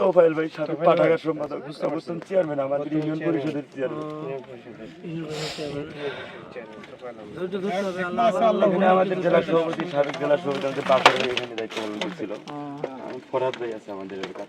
তোফাইল ভাই সাথে পাঠাগার সম্পাদক অবস্থান চেয়ারম্যান আমাদের ইউনিয়ন পরিষদের চেয়ারম্যান আমাদের জেলা সভাপতি সাবেক জেলা সভাপতি আমাদের বাপের ভাই এখানে দায়িত্ব পালন করছিল ফরহাদ ভাই আছে আমাদের এলাকার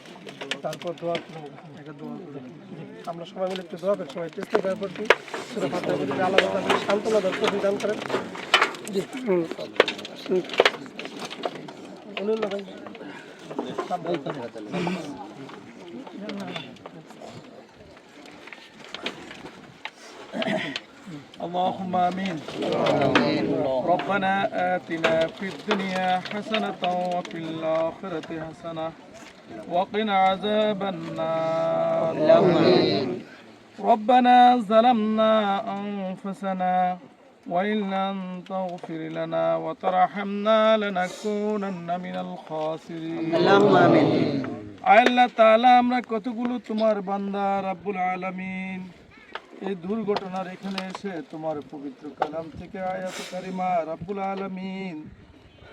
তারপর দোয়া করুন, একটা দোয়া করুন। জি, আমরা সবাই মিলে একটু দোয়া করি সবাই চেষ্টা করার প্রতি সুরা ফাতিহা বলি যে আল্লাহ তাআলা আমাদের সান্ত্বনা দেন তৌফিক দান করেন জি বলুন না ভাই اللهم امين ربنا اتنا في الدنيا حسنه وفي الاخره حسنه وقنا عذاب النار ربنا ظلمنا انفسنا وان لم تغفر لنا وترحمنا لنكونن من الخاسرين اللهم امين আল্লাহ তাআলা আমরা কতগুলো তোমার বান্দা রাব্বুল আলামিন এই দুর্ঘটনার এখানে এসে তোমার পবিত্র কালাম থেকে আয়াত কারিমা রাব্বুল আলামিন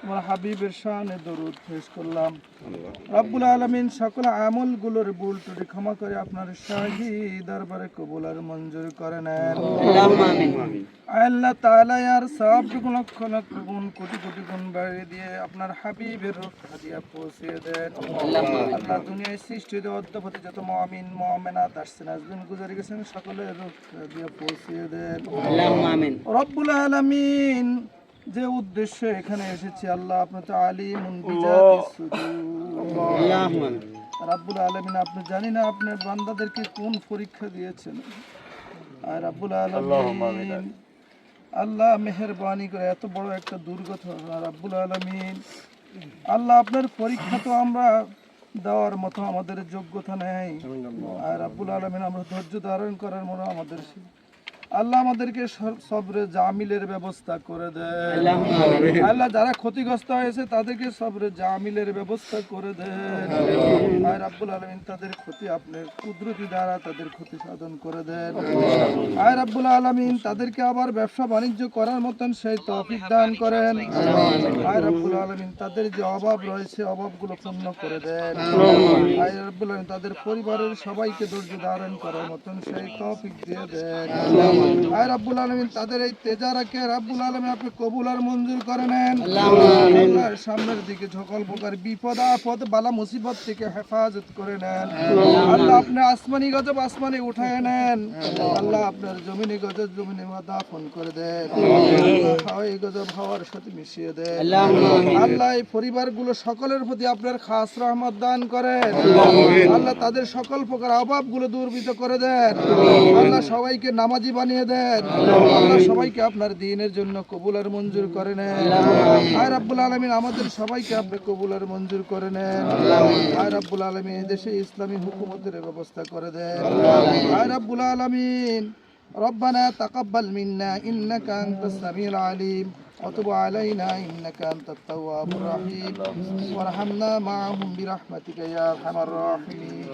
তোমার হাবিবের শানে দরুদ পেশ করলাম। রাব্বুল আলামিন সকল আমলগুলোর ভুল ত্রুটি ক্ষমা করে আপনার শাহী দরবারে কবুল আর মঞ্জুর করে নেন। আল্লাহ তাআলা আর সবটুকু লক্ষ লক্ষ গুণ কোটি কোটি গুণ বাড়িয়ে দিয়ে আপনার হাবিবের রূপ হাদিয়া পৌঁছে দেন। আল্লাহ দুনিয়ায় সৃষ্টি হতে অদ্যপতি যত মুমিন মুমিনাত আসছেন আসবেন গুজারি গেছেন সকলের রূপ হাদিয়া পৌঁছে দেন। রব্বুল আলামিন যে উদ্দেশ্যে এখানে এসেছি আল্লাহ আপনার তো সুদূর। রাব্বুল আলামিন আপনি জানি না আপনার বান্দাদেরকে কোন পরীক্ষা দিয়েছেন। আর রাব্বুল আলামিন আল্লাহ মেহেরবানি করে এত বড় একটা দুর্ঘটনা রাব্বুল আলামিন। আল্লাহ আপনার পরীক্ষা তো আমরা দেওয়ার মতো আমাদের যোগ্যতা নেই। আর রাব্বুল আলমিন আমরা ধৈর্য ধারণ করার মতো আমাদের আল্লাহ আমাদেরকে সব- সবরে জামিলের ব্যবস্থা করে দেন। আল্লাহ যারা ক্ষতিগ্রস্ত হয়েছে তাদেরকে সবরে জামিলের ব্যবস্থা করে দেন। আর রাব্বুল আলামিন তাদের ক্ষতি আপনার কুদরতি দ্বারা তাদের ক্ষতি সাধন করে দেন। আর রাব্বুল আলামিন তাদেরকে আবার ব্যবসা বাণিজ্য করার মতন সেই তৌফিক দান করেন। আর রাব্বুল আলামিন তাদের যে অভাব রয়েছে অভাবগুলো পূর্ণ করে দেন। আর রাব্বুল আলামিন তাদের পরিবারের সবাইকে ধৈর্য ধারণ করার মতন সেই তৌফিক দিয়ে দেন। আর রাব্বুল আলমিন তাদের এই তেজারাকে রাব্বুল আলামিন আপনি কবুল আর মঞ্জুর করে নেন। আল্লাহ সামনের দিকে সকল প্রকার বিপদ আপদ বালা মুসিবত থেকে হেফাজত করে নেন। আল্লাহ। আপনি আসমানি গজব আসমানি উঠায় নেন। আল্লাহ আপনার জমিনে গজব জমিনে দাফন করে দেন। হাওয়াই গজব হাওয়ার সাথে মিশিয়ে দেন। আল্লাহ এই পরিবারগুলো সকলের প্রতি আপনার খাস রহমত দান করেন। আল্লাহ তাদের সকল প্রকার অভাবগুলো দূরবিত করে দেন। আল্লাহ সবাইকে নামাজি বানিয়ে দেন। আল্লাহ সবাইকে আপনার দিনের জন্য কবুল আর মঞ্জুর করে নেন। রাব্বুল আলামিন আমাদের সবাইকে আপনি কবুল আর মঞ্জুর করে নেন আয় রাব্বুল আলামিন এই দেশে ইসলামী হুকুমতের ব্যবস্থা করে দেন আয় রাব্বুল আলামিন ربنا تقبل منا إنك أنت السميع العليم وتب علينا إنك أنت التواب الرحيم وارحمنا معهم برحمتك يا أرحم الراحمين